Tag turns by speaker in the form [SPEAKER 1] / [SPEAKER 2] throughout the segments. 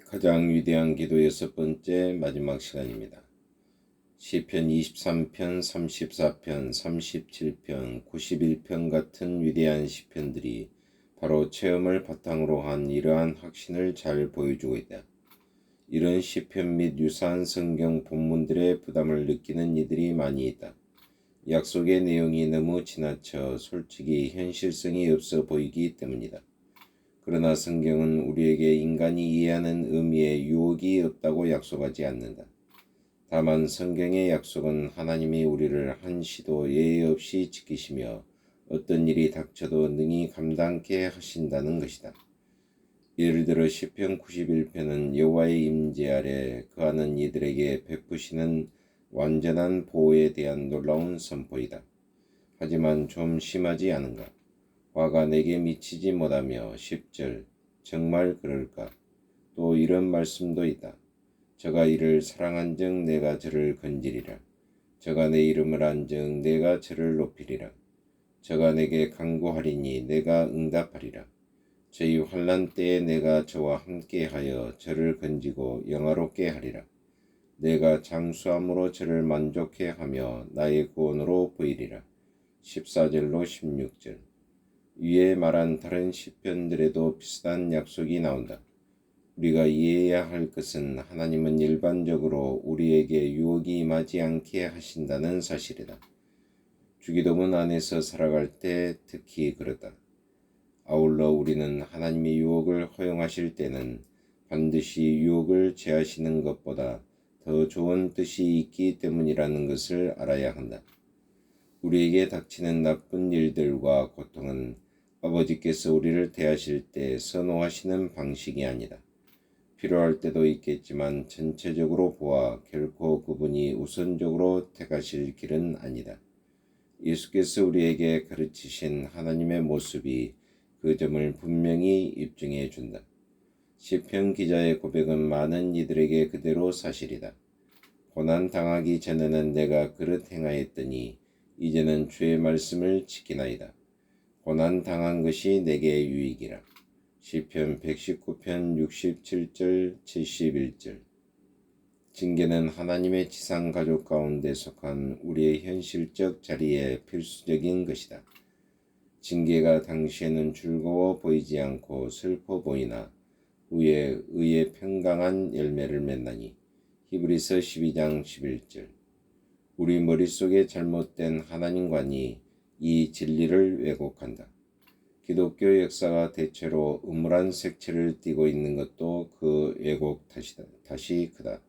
[SPEAKER 1] 가장 위대한 기도 여섯 번째 마지막 시간입니다. 시편 23편, 34편, 37편, 91편 같은 위대한 시편들이 바로 체험을 바탕으로 한 이러한 확신을 잘 보여주고 있다. 이런 시편 및 유사한 성경 본문들의 부담을 느끼는 이들이 많이 있다. 약속의 내용이 너무 지나쳐 솔직히 현실성이 없어 보이기 때문이다. 그러나 성경은 우리에게 인간이 이해하는 의미의 유혹이 없다고 약속하지 않는다. 다만 성경의 약속은 하나님이 우리를 한시도 예의 없이 지키시며 어떤 일이 닥쳐도 능히 감당케 하신다는 것이다. 예를 들어 시편 91편은 여호와의 임재 아래 거하는 이들에게 베푸시는 완전한 보호에 대한 놀라운 선포이다. 하지만 좀 심하지 않은가? 화가 내게 미치지 못하며 10절 정말 그럴까? 또 이런 말씀도 있다. 저가 이를 사랑한즉 내가 저를 건지리라. 저가 내 이름을 안즉 내가 저를 높이리라. 저가 내게 간구하리니 내가 응답하리라. 저희 환란 때에 내가 저와 함께하여 저를 건지고 영화롭게 하리라. 내가 장수함으로 저를 만족해 하며 나의 구원으로 보이리라. 14절로 16절. 위에 말한 다른 시편들에도 비슷한 약속이 나온다. 우리가 이해해야 할 것은 하나님은 일반적으로 우리에게 유혹이 임하지 않게 하신다는 사실이다. 주기도문 안에서 살아갈 때 특히 그렇다. 아울러 우리는 하나님의 유혹을 허용하실 때는 반드시 유혹을 제하시는 것보다 더 좋은 뜻이 있기 때문이라는 것을 알아야 한다. 우리에게 닥치는 나쁜 일들과 고통은 아버지께서 우리를 대하실 때 선호하시는 방식이 아니다. 필요할 때도 있겠지만 전체적으로 보아 결코 그분이 우선적으로 택하실 길은 아니다. 예수께서 우리에게 가르치신 하나님의 모습이 그 점을 분명히 입증해 준다. 시편 기자의 고백은 많은 이들에게 그대로 사실이다. 고난 당하기 전에는 내가 그릇 행하였더니 이제는 주의 말씀을 지키나이다. 고난 당한 것이 내게 유익이라. 시편 119편 67절 71절 징계는 하나님의 지상 가족 가운데 속한 우리의 현실적 자리에 필수적인 것이다. 징계가 당시에는 즐거워 보이지 않고 슬퍼 보이나 후에 의의 평강한 열매를 맺나니 히브리서 12장 11절 우리 머릿속에 잘못된 하나님관이 이 진리를 왜곡한다. 기독교 역사가 대체로 음울한 색채를 띠고 있는 것도 그 왜곡 탓이다. 다시 크다.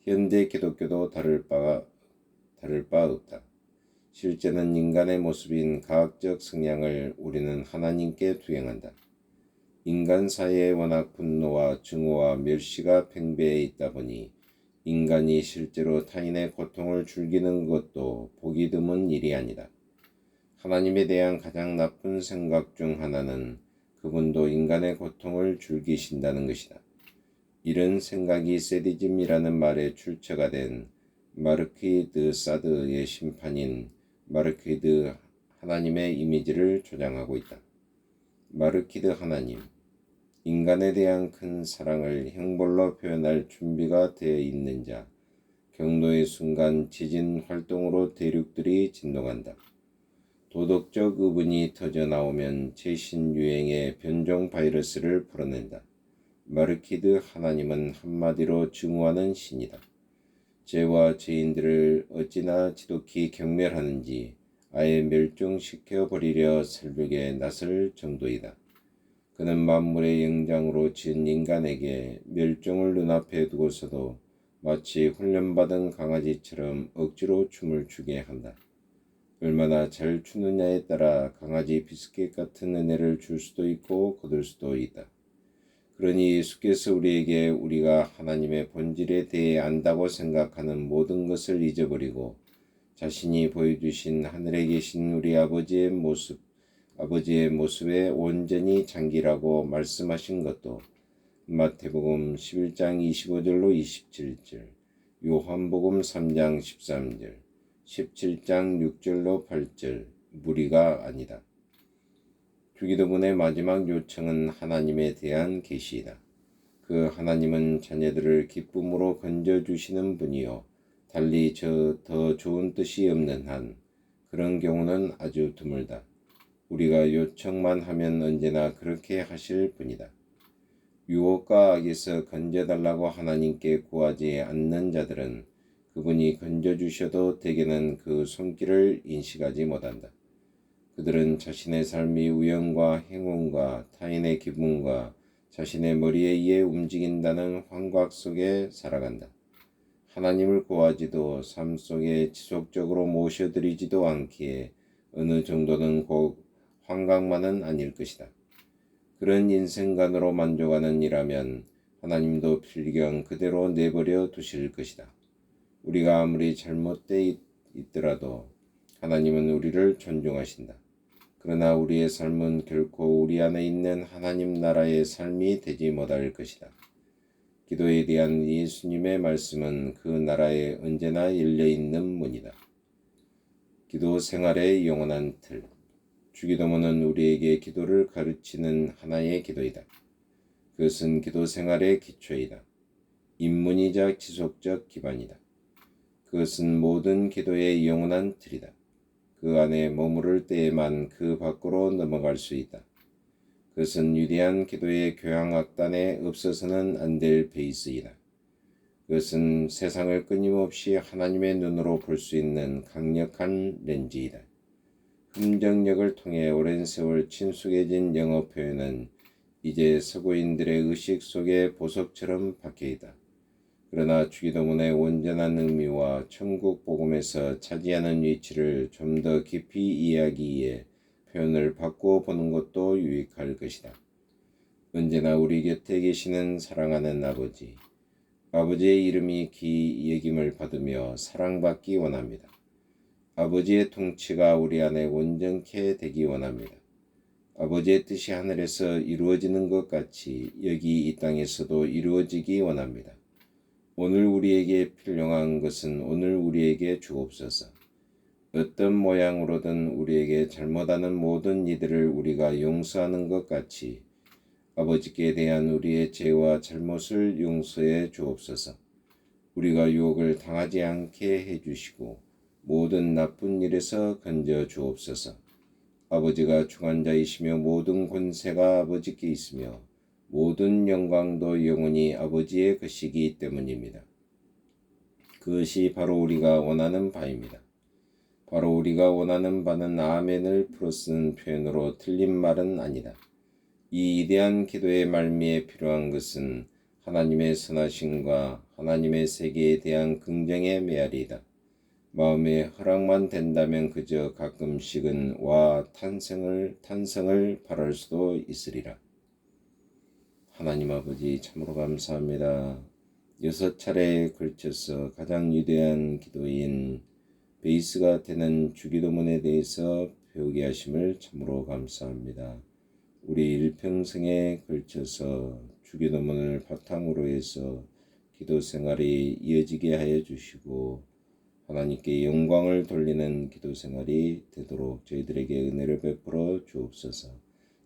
[SPEAKER 1] 현대 기독교도 다를 바가 다를 바 없다. 실제는 인간의 모습인 과학적 성향을 우리는 하나님께 투영한다. 인간 사이에 워낙 분노와 증오와 멸시가 팽배해 있다 보니 인간이 실제로 타인의 고통을 즐기는 것도 보기 드문 일이 아니다. 하나님에 대한 가장 나쁜 생각 중 하나는 그분도 인간의 고통을 즐기신다는 것이다. 이런 생각이 세디즘이라는 말에 출처가 된 마르퀴드 사드의 심판인 마르퀴드 하나님의 이미지를 조장하고 있다. 마르퀴드 하나님, 인간에 대한 큰 사랑을 형벌로 표현할 준비가 되어 있는 자, 경로의 순간 지진 활동으로 대륙들이 진동한다. 도덕적 의문이 터져 나오면 최신 유행의 변종 바이러스를 풀어낸다. 마르키드 하나님은 한마디로 증오하는 신이다. 죄와 죄인들을 어찌나 지독히 경멸하는지 아예 멸종시켜 버리려 새벽에 나설 정도이다. 그는 만물의 영장으로 지은 인간에게 멸종을 눈앞에 두고서도 마치 훈련받은 강아지처럼 억지로 춤을 추게 한다. 얼마나 잘 추느냐에 따라 강아지 비스켓 같은 은혜를 줄 수도 있고 거둘 수도 있다. 그러니 예수께서 우리에게 우리가 하나님의 본질에 대해 안다고 생각하는 모든 것을 잊어버리고 자신이 보여주신 하늘에 계신 우리 아버지의 모습, 아버지의 모습에 온전히 장기라고 말씀하신 것도 마태복음 11장 25절로 27절, 요한복음 3장 13절, 17장 6절로 8절 무리가 아니다. 주기도문의 마지막 요청은 하나님에 대한 계시이다. 그 하나님은 자녀들을 기쁨으로 건져 주시는 분이요. 달리 저 더 좋은 뜻이 없는 한 그런 경우는 아주 드물다. 우리가 요청만 하면 언제나 그렇게 하실 분이다. 유혹과 악에서 건져달라고 하나님께 구하지 않는 자들은 그분이 건져주셔도 대개는 그 손길을 인식하지 못한다. 그들은 자신의 삶이 우연과 행운과 타인의 기분과 자신의 머리에 의해 움직인다는 환각 속에 살아간다. 하나님을 구하지도 삶 속에 지속적으로 모셔드리지도 않기에 어느 정도는 곧 환각만은 아닐 것이다. 그런 인생관으로 만족하는 이라면 하나님도 필경 그대로 내버려 두실 것이다. 우리가 아무리 잘못돼 있더라도 하나님은 우리를 존중하신다. 그러나 우리의 삶은 결코 우리 안에 있는 하나님 나라의 삶이 되지 못할 것이다. 기도에 대한 예수님의 말씀은 그 나라에 언제나 열려 있는 문이다. 기도 생활의 영원한 틀. 주기도문은 우리에게 기도를 가르치는 하나의 기도이다. 그것은 기도 생활의 기초이다. 인문이자 지속적 기반이다. 그것은 모든 기도의 영원한 틀이다. 그 안에 머무를 때에만 그 밖으로 넘어갈 수 있다. 그것은 위대한 기도의 교양 악단에 없어서는 안 될 베이스이다. 그것은 세상을 끊임없이 하나님의 눈으로 볼 수 있는 강력한 렌즈이다. 흠정력을 통해 오랜 세월 친숙해진 영어 표현은 이제 서구인들의 의식 속에 보석처럼 박혀있다. 그러나 주기도문의 온전한 의미와 천국 복음에서 차지하는 위치를 좀 더 깊이 이해하기 위해 표현을 바꾸어 보는 것도 유익할 것이다. 언제나 우리 곁에 계시는 사랑하는 아버지, 아버지의 이름이 기 여김을 받으며 사랑받기 원합니다. 아버지의 통치가 우리 안에 온전케 되기 원합니다. 아버지의 뜻이 하늘에서 이루어지는 것 같이 여기 이 땅에서도 이루어지기 원합니다. 오늘 우리에게 필요한 것은 오늘 우리에게 주옵소서. 어떤 모양으로든 우리에게 잘못하는 모든 이들을 우리가 용서하는 것 같이 아버지께 대한 우리의 죄와 잘못을 용서해 주옵소서. 우리가 유혹을 당하지 않게 해주시고 모든 나쁜 일에서 건져 주옵소서. 아버지가 중환자이시며 모든 권세가 아버지께 있으며 모든 영광도 영원히 아버지의 것이기 때문입니다. 그것이 바로 우리가 원하는 바입니다. 바로 우리가 원하는 바는 아멘을 풀어 쓴 표현으로 틀린 말은 아니다. 이 이대한 기도의 말미에 필요한 것은 하나님의 선하심과 하나님의 세계에 대한 긍정의 메아리이다. 마음의 허락만 된다면 그저 가끔씩은 와 탄생을 탄성을 바랄 수도 있으리라. 하나님 아버지 참으로 감사합니다. 여섯 차례에 걸쳐서 가장 위대한 기도인 베이스가 되는 주기도문에 대해서 배우게 하심을 참으로 감사합니다. 우리 일평생에 걸쳐서 주기도문을 바탕으로 해서 기도 생활이 이어지게 하여 주시고 하나님께 영광을 돌리는 기도 생활이 되도록 저희들에게 은혜를 베풀어 주옵소서.